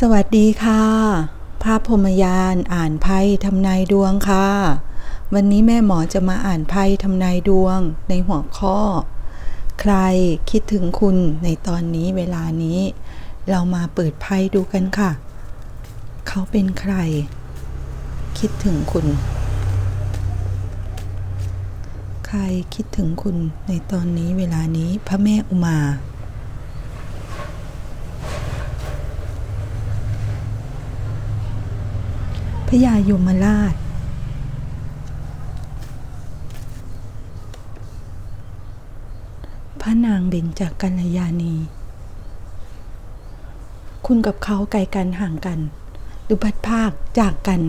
สวัสดีค่ะ ภาพพรมยานอ่านไพ่ทำนายดวงค่ะ วันนี้แม่หมอจะมาอ่านไพ่ทำนายดวงในหัวข้อ ใครคิดถึงคุณในตอนนี้เวลานี้ เรามาเปิดไพ่ดูกันค่ะ เขาเป็นใคร คิดถึงคุณ ใครคิดถึงคุณในตอนนี้เวลานี้พระแม่อุมา พญายมราช พระนางเบญจกัลยาณี คุณกับเขาไกลกันห่างกัน หรือพัดภาคจากกัน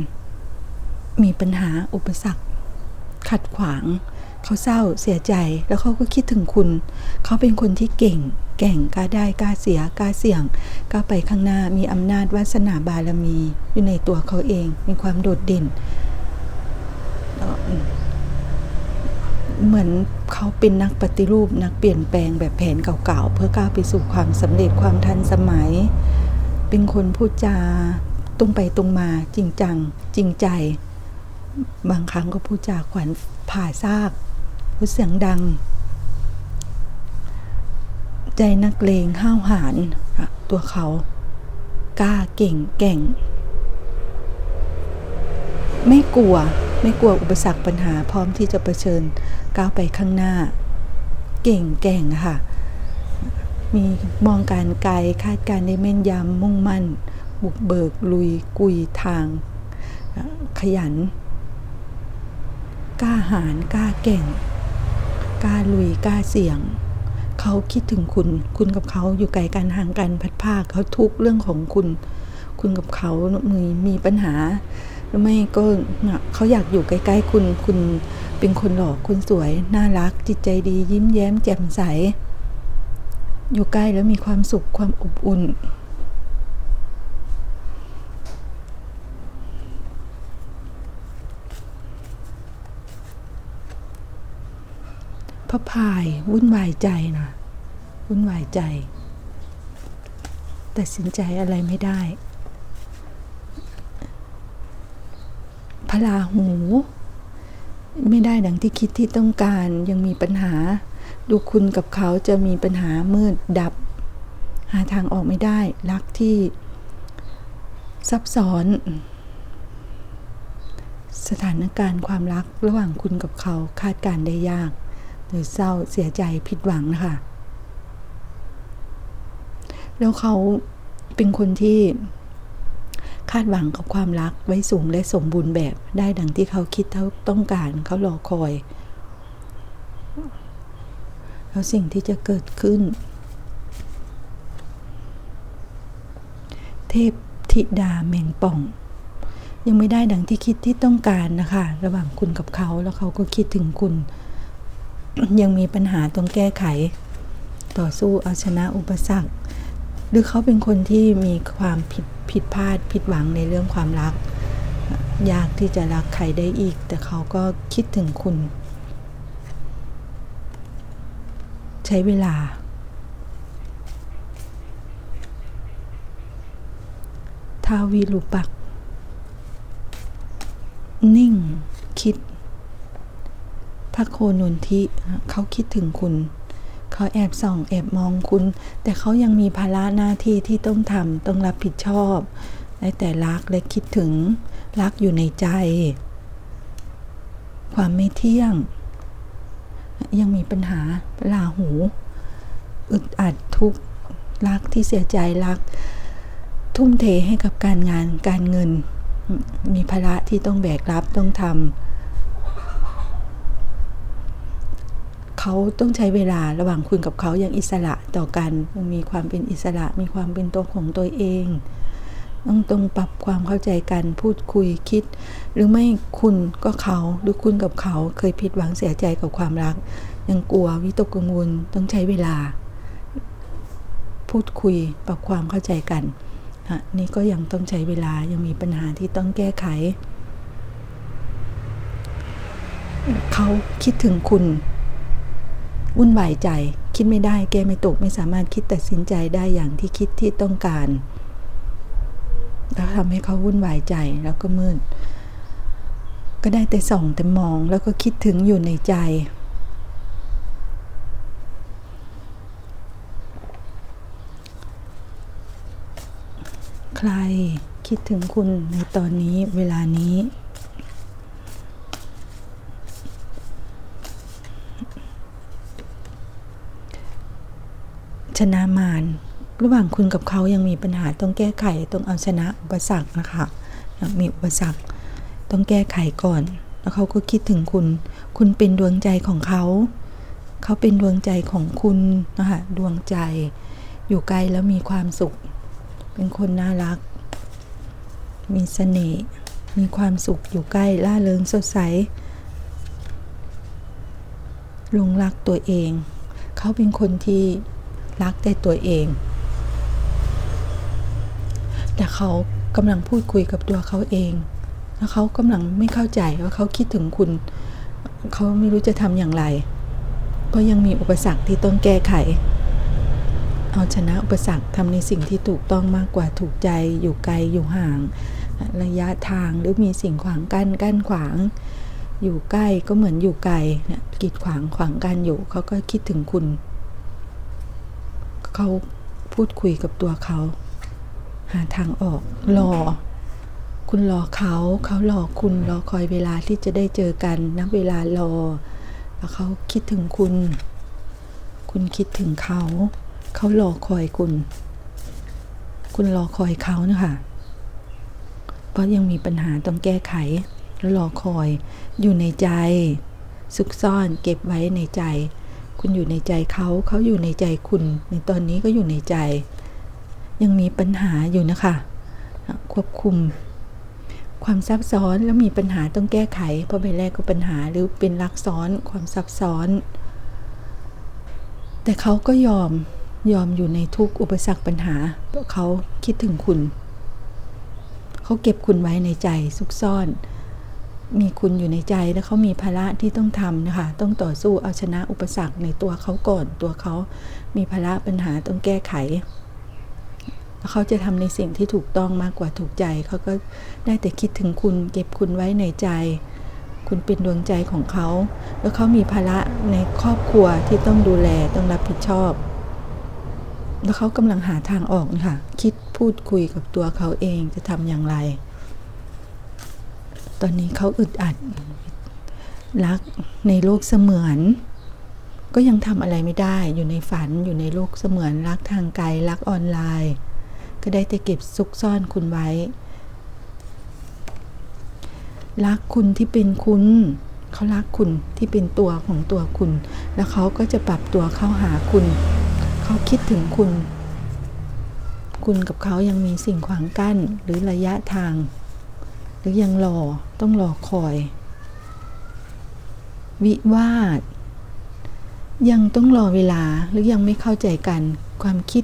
มีปัญหาอุปสรรค ขัดขวาง เขาเศร้าเสียใจแล้วเขาก็คิดถึงคุณ เขาเป็นคนที่เก่ง แก่งกล้าได้กล้าเสียกล้าเสี่ยงกล้าไปข้างหน้ามีอำนาจวาสนาบารมี อยู่ในตัวเขาเอง มีความโดดเด่น เหมือนเขาเป็นนักปฏิรูปนักเปลี่ยนแปลงแบบแผนเก่าๆ เพื่อก้าวไปสู่ความสำเร็จความทันสมัย เป็นคนพูดจาตรงไปตรงมาจริงจัง จริงใจ บางครั้งก็พูดจาขวัญผ่าซากพูดเสียงดัง ใจนักเลงห้าวหาญตัวเขากล้าเก่งแก่ง ไม่กลัวไม่กลัวอุปสรรคปัญหาพร้อมที่จะเผชิญก้าวไปข้างหน้า เก่งแก่งค่ะ มีมองการไกลคาดการณ์ได้แม่นยำมุ่งมั่น บุกเบิกลุยกุยทาง ขยัน กล้าหาญกล้าเก่ง กล้าลุยกล้าเสี่ยง เขาคิดถึงคุณ คุณกับเขาอยู่ไกลกันห่างกันพัดภาคเขาทุกเรื่องของคุณ คุณกับเขามีมีปัญหาหรือไม่ก็เนี่ยเขาอยากอยู่ใกล้ๆคุณ คุณเป็นคนหล่อคุณสวย น่ารัก จิตใจดี ยิ้มแย้ม แจ่มใส อยู่ใกล้แล้วมีความสุขความอบอุ่น พระพายวุ่นวายใจนะ วุ่นวายใจตัดสินใจอะไรไม่ได้พระราหู ไม่ได้ดังที่คิดที่ต้องการยังมีปัญหา ดูคุณกับเขาจะมีปัญหามืดดับ หาทางออกไม่ได้ รักที่ซับซ้อน สถานการณ์ความรักระหว่างคุณกับเขาคาดการณ์ได้ยาก หรือเศร้าเสียใจผิดหวังนะคะ แล้วเขาเป็นคนที่คาดหวังกับความรักไว้สูงและสมบูรณ์แบบได้ดังที่เขาคิดเขาต้องการเขารอคอย แล้วสิ่งที่จะเกิดขึ้น เทพธิดาแมงป่อง ยังไม่ได้ดังที่คิดที่ต้องการนะคะ ระหว่างคุณกับเขาแล้วเขาก็คิดถึงคุณ ยังมีปัญหาต้องแก้ไข ต่อสู้เอาชนะอุปสรรค หรือเขาเป็นคนที่มีความผิดผิดพลาดผิดหวังในเรื่องความรัก ยากที่จะรักใครได้อีก แต่เขาก็คิดถึงคุณ ใช้เวลา ทาวีลุปัก นิ่ง คิด พระโคนนทิเขาคิดถึงคุณ เขาแอบส่องแอบมองคุณ แต่เขายังมีภาระหน้าที่ที่ต้องทำต้องรับผิดชอบได้แต่รักและคิดถึงรักอยู่ในใจ ความไม่เที่ยง ยังมีปัญหาลาหู อึดอัดทุกรักที่เสียใจรัก ทุ่มเทให้กับการงานการเงิน มีภาระที่ต้องแบกรับต้องทำ เขาต้องใช้เวลาระหว่างคุณกับเขาอย่างอิสระต่อกันมีความเป็นอิสระมีความเป็นตัวของตัวเอง ต้องต้องปรับความเข้าใจกันพูดคุยคิด หรือไม่คุณก็เขาหรือคุณกับเขาเคยผิดหวังเสียใจกับความรัก ยังกลัววิตกกังวลต้องใช้เวลา พูดคุยปรับความเข้าใจกันฮะนี่ก็ยังต้องใช้เวลายังมีปัญหาที่ต้องแก้ไข เขาคิดถึงคุณ วุ่นวายใจ คิดไม่ได้ แก้ไม่ตก ไม่สามารถคิดตัดสินใจได้อย่างที่คิดที่ต้องการ แล้วทำให้เขาวุ่นวายใจ แล้วก็มืด ก็ได้แต่ส่องแต่มอง แล้วก็คิดถึงอยู่ในใจ ใครคิดถึงคุณในตอนนี้เวลานี้ ชนะมารระหว่างคุณกับเขายังมีปัญหาต้องแก้ไขต้องเอาชนะอุปสรรคนะคะมีอุปสรรคต้องแก้ไขก่อน แล้วเขาก็คิดถึงคุณ คุณเป็นดวงใจของเขา เขาเป็นดวงใจของคุณนะคะดวงใจ อยู่ไกลแล้วมีความสุข เป็นคนน่ารัก มีเสน่ห์มีความสุขอยู่ใกล้ล่าเริงสดใสหลงรักตัวเอง เขาเป็นคนที่ รักแต่ตัวเอง แต่เขากำลังพูดคุยกับตัวเขาเอง แล้วเขากำลังไม่เข้าใจว่าเขาคิดถึงคุณ เขาไม่รู้จะทำอย่างไร ก็ยังมีอุปสรรคที่ต้องแก้ไข เอาชนะอุปสรรคทำในสิ่งที่ถูกต้องมากกว่าถูกใจ อยู่ไกลอยู่ห่าง ระยะทางหรือมีสิ่งขวางกั้นกั้นขวาง อยู่ใกล้ก็เหมือนอยู่ไกลเนี่ยกีดขวางขวางกันอยู่เขาก็คิดถึงคุณ เขาพูดคุยกับตัวเขา หาทางออกรอ คุณรอเขาเขารอคุณรอคอยเวลาที่จะได้เจอกันนับเวลารอ แล้วเขาคิดถึงคุณ คุณคิดถึงเขา เขารอคอยคุณ คุณรอคอยเขานะคะเพราะยังมีปัญหาต้องแก้ไขแล้วรอคอยอยู่ในใจซุกซ่อนเก็บไว้ในใจ คุณอยู่ในใจเขาเขาอยู่ในใจคุณ ในตอนนี้ก็อยู่ในใจ ยังมีปัญหาอยู่นะคะ ควบคุม ความซับซ้อนแล้วมีปัญหาต้องแก้ไข เพราะใบแรกก็ปัญหาหรือเป็นลักซ้อนความซับซ้อน แต่เขาก็ยอมยอมอยู่ในทุกอุปสรรคปัญหาเพราะเขาคิดถึงคุณ เขาเก็บคุณไว้ในใจซุกซ่อน มีคุณอยู่ในใจแล้วเขามีภาระที่ต้องทำนะคะ ต้องต่อสู้เอาชนะอุปสรรคในตัวเขาก่อน ตัวเขามีภาระปัญหาต้องแก้ไขแล้วเขาจะทำในสิ่งที่ถูกต้องมากกว่าถูกใจ เขาก็ได้แต่คิดถึงคุณ เก็บคุณไว้ในใจ คุณเป็นดวงใจของเขา แล้วเขามีภาระในครอบครัวที่ต้องดูแลต้องรับผิดชอบ แล้วเขากำลังหาทางออกนะคะคิดพูดคุยกับตัวเขาเองจะทำอย่างไร ตอนนี้เขาอึดอัด รักในโลกเสมือน ก็ยังทำอะไรไม่ได้อยู่ในฝันอยู่ในโลกเสมือน รักทางไกลรักออนไลน์ ก็ได้แต่เก็บซุกซ่อนคุณไว้ รักคุณที่เป็นคุณเขารักคุณที่เป็นตัวของตัวคุณ แล้วเขาก็จะปรับตัวเข้าหาคุณ เขาคิดถึงคุณ คุณกับเขายังมีสิ่งขวางกั้นหรือระยะทาง หรือยังรอต้องรอคอย วิวาท ยังต้องรอเวลาหรือยังไม่เข้าใจกัน ความคิด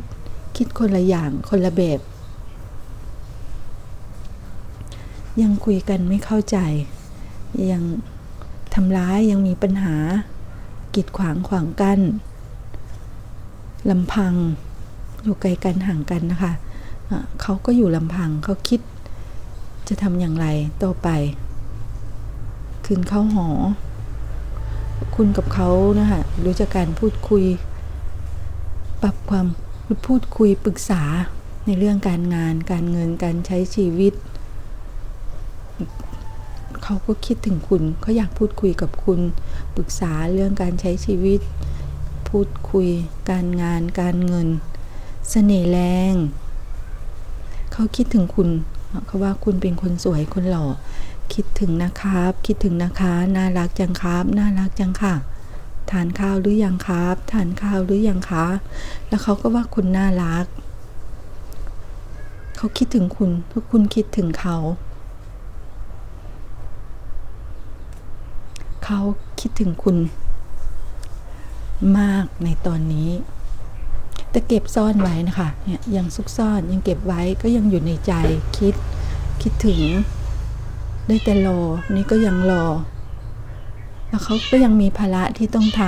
คิดคนละอย่างคนละแบบ ยังคุยกันไม่เข้าใจ ยังทำร้ายยังมีปัญหา กีดขวางขวางกันลำพังอยู่ไกลกันห่างกันนะคะะเขาก็อยู่ลำพังเขาคิด จะทำอย่างไรต่อไป คืนเข้าหอ คุณกับเขานะคะรู้จักการพูดคุย ปรับความพูดคุยปรึกษาในเรื่องการงาน การเงินการใช้ชีวิต เขาก็คิดถึงคุณเขาอยากพูดคุยกับคุณ ปรึกษาเรื่องการใช้ชีวิต พูดคุย การงาน การเงินเสน่ห์แรง เขาคิดถึงคุณ เขาว่าคุณเป็นคนสวยคนหล่อ คิดถึงนะครับ คิดถึงนะคะ น่ารักจังครับ น่ารักจังค่ะ ทานข้าวหรือยังครับ ทานข้าวหรือยังคะ แล้วเขาก็ว่าคุณน่ารัก เขาคิดถึงคุณทุกคุณคิดถึงเขา เขาคิดถึงคุณมากในตอนนี้ แต่เก็บซ่อนไว้นะคะเนี่ยยังซุกซ่อนยังเก็บไว้ก็ยังอยู่ในใจคิดคิดถึง ได้แต่รอนี่ก็ยังรอ แล้วเขาก็ยังมีภาระที่ต้องท